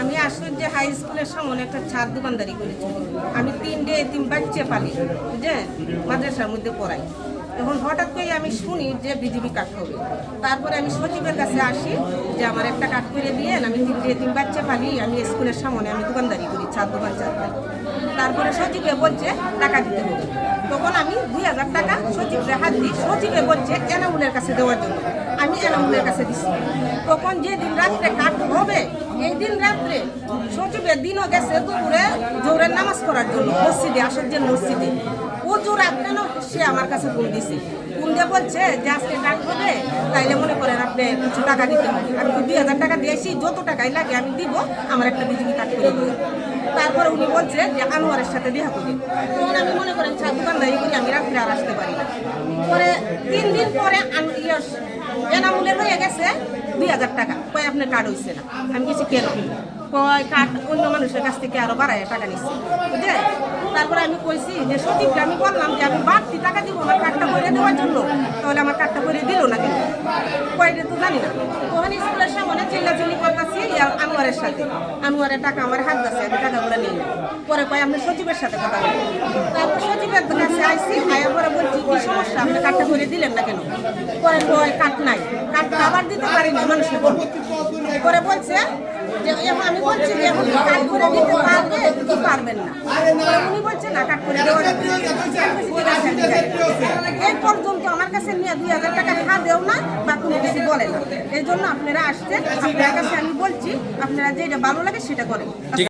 আমি যে হাই স্কুলের সামনে একটা ছাদ দোকানদারি করেছি। আমি তিনটে তিন বাচ্চা পালি বুঝলেন মাদ্রাসার মধ্যে পড়াই। এখন হঠাৎ করে আমি শুনি যে বিজেপি কাট হবে তারপরে আমি সচিবের কাছে আসি যে আমার একটা কাট করে দিয়ে আমি তিনটে তিন বাচ্চা পালি, আমি স্কুলের সামনে আমি দোকানদারি করি ছাদ দোকান, চার তারপরে সচিবে বলছে, টাকা দিতে হবে। তখন আমি দুই হাজার টাকা সচিবের হাত দিই সচিবে বলছে, এনামুলের কাছে দেওয়ার জন্য। আমি এনামুলের কাছে দিচ্ছি তখন যে দিন রাত্রে কাট হবে, এই দিন রাত্রে সচিবের দিনও গেছে দুপুরে জোরের নামাজ পড়ার জন্য, মসজিদে, আসার জন্য মসজিদে। সে আমার কাছে ফোন দিছে। ফোন দিয়ে বলছে যে আজকে কাট হবে, তাইলে মনে করেন আপনি কিছু টাকা দিতে হবে। আমি দুই হাজার টাকা দিয়েছি, যত টাকাই লাগে আমি দিব, আমার একটা বিজেপি কাট করে দিই তারপরে উনি বলছে যে আনোয়ারের সাথে দেখা করি তখন আমি মনে করেন চা দোকানদারি করি, আমি রাত্রে আর আসতে পারি না। পরে তিন দিন পরে ইয়ে এনামুলের হয়ে গেছে দুই হাজার টাকা। কয়, আপনার কার্ড হইছে না? আমি কিছু কেন কয়, কার্ড অন্য মানুষের কাছ থেকে আরও বাড়ায় টাকা নিচ্ছে বুঝলে তারপরে আমি কইছি যে সচিবকে আমি বললাম যে, আমি বাড়তি টাকা দিব আমার কার্ডটা করে দেওয়ার জন্য। তাহলে আমার কার্ডটা করে দিল না কিন্তু কয়টা তো জানি না। ওখানে স্কুলের সামনে চিল্লাচিল্লি করতেছি আনোয়ারের সাথে। আনোয়ারের টাকা আমার হাত আছে আমি টাকাগুলো নিই পরে কয় আপনি সচিবের সাথে কথা বলেন তারপর সচিবের কাছে আইসি আয়া পরে বলছি, কি সমস্যা? আপনি কার্ডটা করে দিলেন না কেন? পরে কয় কার্ড নাই। কার্ড আবার দিতে পারি না মানুষের পরে বলছে যে আমি বলছি যে, এখন কার্ড করে দিতে পারবে পারবেন না। উনি বলছেন না কাট করে দেওয়ার। এই পর্যন্ত আমার কাছে নিয়ে দুই হাজার টাকা খা দেও না বা কোনো কিছু বলে না। এই জন্য আপনারা আসছেন আপনার কাছে আমি বলছি আপনারা যেটা ভালো লাগে সেটা করেন।